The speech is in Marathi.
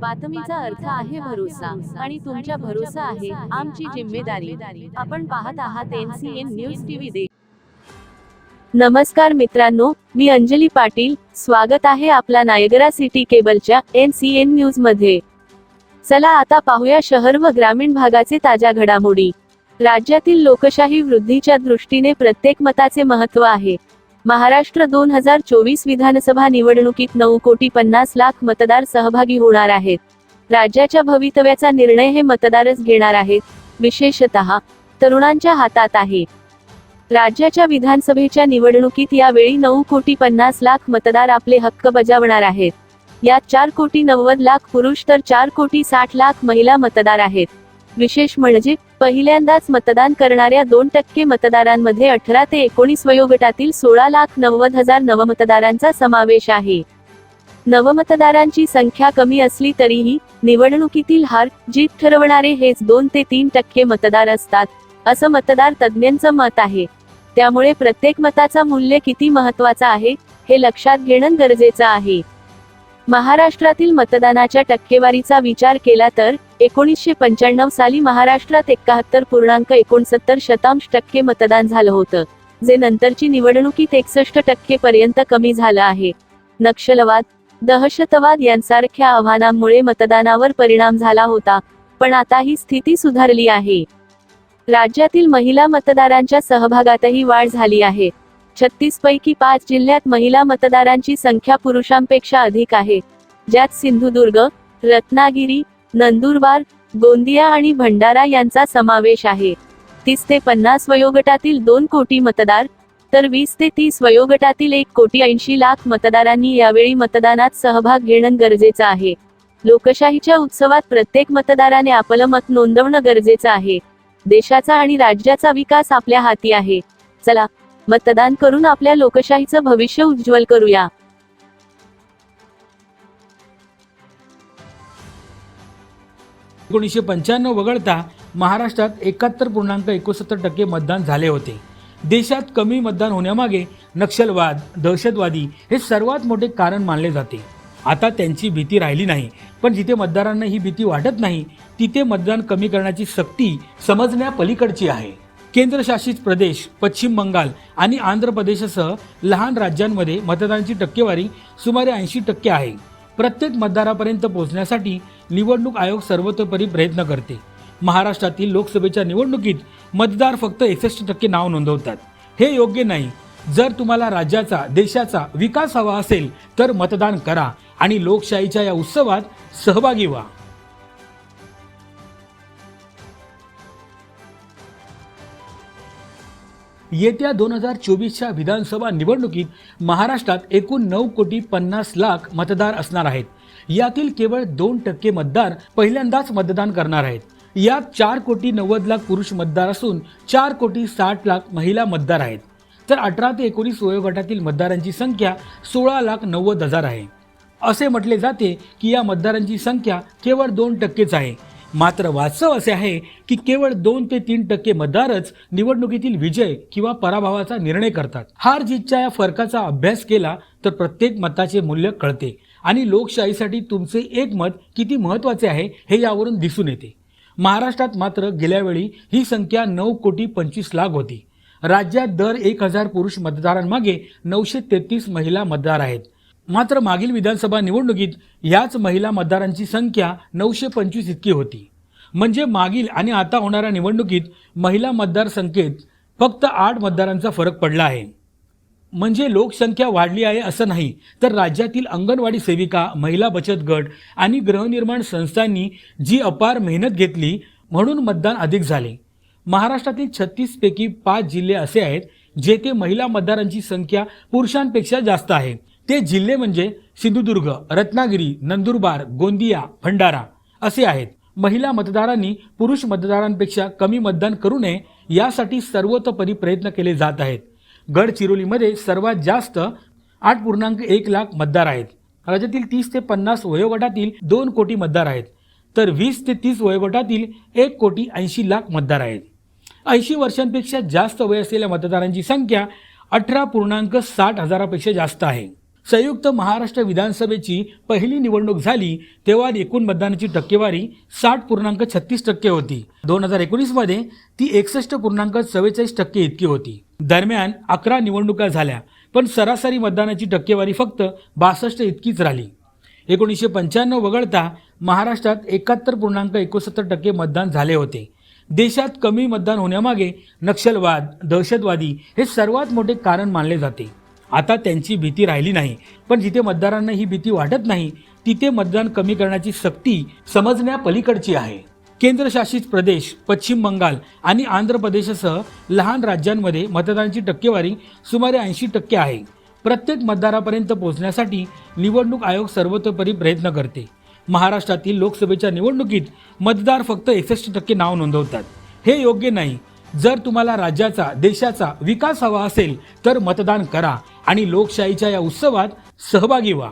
बातमीचा अर्थ आहे भरोसा आणि तुमच्या भरोसा आहे आमची जिम्मेदारी. आपण पाहत आहात एनसीएन न्यूज टीव्ही दे. नमस्कार मित्रांनो मी अंजली पाटील. स्वागत आहे आपला नायगरा सिटी केबलच्या एन सी एन न्यूजमध्ये. चला आता पाहूया शहर व ग्रामीण भागाचे ताज्या घडामोडी. राज्यातील लोकशाही वृद्धीच्या दृष्टीने प्रत्येक मताचे महत्त्व आहे. महाराष्ट्र दोन हजार चोवीस विधानसभा निवडणुकीत नऊ कोटी पन्नास लाख मतदार सहभागी होणार आहेत. राज्याच्या भवितव्याचा निर्णय हे मतदारच घेणार आहेत विशेषतः तरुणांच्या हातात आहे. राज्याच्या विधानसभेच्या निवडणुकीत यावेळी नऊ कोटी पन्नास लाख मतदार आपले हक्क बजावणार आहेत. यात चार कोटी नव्वद लाख पुरुष तर चार कोटी साठ लाख महिला मतदार आहेत. विशेष म्हणजे पहिल्यांदाच मतदान करणाऱ्या दोन टक्के मतदारांमध्ये अठरा ते एकोणीस वयोगटातील सोळा लाख नव्वद हजार नवमतदारांचा समावेश आहे. नवमतदारांची संख्या कमी असली तरीही निवडणुकीतील हार जीत ठरवणारे हेच दोन ते तीन टक्के मतदार असतात असं मतदार तज्ज्ञांचं मत आहे. त्यामुळे प्रत्येक मताचा मूल्य किती महत्त्वाचा आहे हे लक्षात घेणं गरजेचं आहे. महाराष्ट्रातील मतदानाच्या टक्केवारीचा विचार केला तर एकोणीसशे पंच्याण्णव साली महाराष्ट्रात एकाहत्तर पूर्णांक एकोणसत्तर शतांश टक्के मतदान झालं होतं जे नंतरची निवडणुकीत एकसष्ट टक्के पर्यंत कमी झालं आहे. नक्षलवाद दहशतवाद यांसारख्या आव्हानांमुळे मतदानावर परिणाम झाला होता पण आता ही स्थिती सुधारली आहे. राज्यातील महिला मतदारांच्या सहभागातही वाढ झाली आहे. छत्तीस पैकी पाच जिल्ह्यात महिला मतदारांची संख्या पुरुषांपेक्षा अधिक आहे ज्यात सिंधुदुर्ग रत्नागिरी नंदुरबार गोंदिया आणि भंडारा यांचा समावेश आहे. तीस ते पन्नास वयोगटातील दोन कोटी मतदार तर वीस ते तीस वयोगटातील एक कोटी ऐंशी लाख मतदारांनी यावेळी मतदानात सहभाग घेणं गरजेचं आहे. लोकशाहीच्या उत्सवात प्रत्येक मतदाराने आपलं मत नोंदवणं गरजेचं आहे. देशाचा आणि राज्याचा विकास आपल्या हाती आहे. चला मतदान करून आपल्या लोकशाहीचं भविष्य उज्ज्वल करूया. एकोणीसशे पंच्याण्णव वगळता महाराष्ट्रात एकाहत्तर पूर्णांक एकोणसत्तर टक्के मतदान झाले होते. देशात कमी मतदान होण्यामागे नक्षलवाद दहशतवादी हे सर्वात मोठे कारण मानले जाते. आता त्यांची भीती राहिली नाही पण जिथे मतदारांना ही भीती वाटत नाही तिथे मतदान कमी करण्याची सक्ती समजण्यापलीकडची आहे. केंद्रशासित प्रदेश पश्चिम बंगाल आणि आंध्र प्रदेशसह लहान राज्यांमध्ये मतदानाची टक्केवारी सुमारे ऐंशी टक्के आहे. प्रत्येक मतदारापर्यंत पोहोचण्यासाठी निवडणूक आयोग सर्वतोपरी प्रयत्न करते. महाराष्ट्रातील लोकसभेच्या निवडणुकीत मतदार फक्त एकसष्ट टक्के नाव नोंदवतात. हे योग्य नाही. जर तुम्हाला राज्याचा देशाचा विकास हवा असेल तर मतदान करा आणि लोकशाहीच्या या उत्सवात सहभागी व्हा. येत्या दोन हजार चोवीसच्या विधानसभा निवडणुकीत महाराष्ट्रात एकूण नऊ कोटी पन्नास लाख मतदार असणार आहेत. यातील केवळ दोन टक्के मतदार पहिल्यांदाच मतदान करणार आहेत. यात चार कोटी नव्वद लाख पुरुष मतदार असून चार कोटी साठ लाख महिला मतदार आहेत. तर अठरा ते एकोणीस वयोगटातील मतदारांची संख्या सोळा लाख नव्वद हजार आहे. असे म्हटले जाते की या मतदारांची संख्या केवळ दोन टक्केच आहे. मात्र वास्तव असे आहे की केवळ दोन ते तीन टक्के मतदारच निवडणुकीतील विजय किंवा पराभवाचा निर्णय करतात. हार जीतच्या या फरकाचा अभ्यास केला तर प्रत्येक मताचे मूल्य कळते आणि लोकशाहीसाठी तुमचे एक मत किती महत्त्वाचे आहे हे यावरून दिसून येते. महाराष्ट्रात मात्र गेल्यावेळी ही संख्या नऊ कोटी पंचवीस लाख होती. राज्यात दर एक हजार पुरुष मतदारांमागे नऊशे तेहतीस महिला मतदार आहेत. मात्र मागील विधानसभा निवडणुकीत याच महिला मतदारांची संख्या नऊशे पंचवीस इतकी होती. म्हणजे मागील आणि आता होणाऱ्या निवडणुकीत महिला मतदार संख्येत फक्त आठ मतदारांचा फरक पडला आहे. म्हणजे लोकसंख्या वाढली आहे असं नाही तर राज्यातील अंगणवाडी सेविका महिला बचत गट आणि गृहनिर्माण संस्थांनी जी अपार मेहनत घेतली म्हणून मतदान अधिक झाले. महाराष्ट्रातील छत्तीसपैकी पाच जिल्हे असे आहेत जेथे महिला मतदारांची संख्या पुरुषांपेक्षा जास्त आहे. ते जिल्हे म्हणजे सिंधुदुर्ग रत्नागिरी नंदुरबार गोंदिया भंडारा असे आहेत. महिला मतदारांनी पुरुष मतदारांपेक्षा कमी मतदान करू नये यासाठी सर्वतोपरी प्रयत्न केले जात आहेत. गडचिरोलीमध्ये सर्वात जास्त आठ पूर्णांक एक लाख मतदार आहेत. राज्यातील तीस ते पन्नास वयोगटातील दोन कोटी मतदार आहेत. तर वीस ते तीस वयोगटातील एक कोटी ऐंशी लाख मतदार आहेत. ऐंशी वर्षांपेक्षा जास्त वय असलेल्या मतदारांची संख्या अठरा पूर्णांक साठ हजारापेक्षा जास्त आहे. संयुक्त महाराष्ट्र विधानसभेची पहिली निवडणूक झाली तेव्हा एकूण मतदानाची टक्केवारी साठ पूर्णांक छत्तीस टक्के होती. दोन हजार एकोणीसमध्ये ती एकसष्ट पूर्णांक चव्वेचाळीस टक्के इतकी होती. दरम्यान अकरा निवडणुका झाल्या पण सरासरी मतदानाची टक्केवारी फक्त बासष्ट इतकीच राहिली. एकोणीसशे पंच्याण्णव वगळता महाराष्ट्रात एकाहत्तर पूर्णांक एकोणसत्तर टक्के मतदान झाले होते. देशात कमी मतदान होण्यामागे नक्षलवाद दहशतवादी हे सर्वात मोठे कारण मानले जाते. आता त्यांची भीती राहिली नाही. पण जिथे मतदारांना ही भीती वाटत नाही तिथे मतदान कमी करण्याची सक्ती समजण्यापलीकडची आहे. केंद्रशासित प्रदेश पश्चिम बंगाल आणि आंध्र प्रदेशसह लहान राज्यांमध्ये मतदानाची टक्केवारी सुमारे ऐंशी टक्के आहे. प्रत्येक मतदारापर्यंत पोहोचण्यासाठी निवडणूक आयोग सर्वतोपरी प्रयत्न करते. महाराष्ट्रातील लोकसभेच्या निवडणुकीत मतदार फक्त एकसष्ट टक्के नाव नोंदवतात. हे योग्य नाही. जर तुम्हाला राज्याचा देशाचा विकास हवा असेल तर मतदान करा. आणि लोकशाहीच्या या उत्सवात सहभागी व्हा.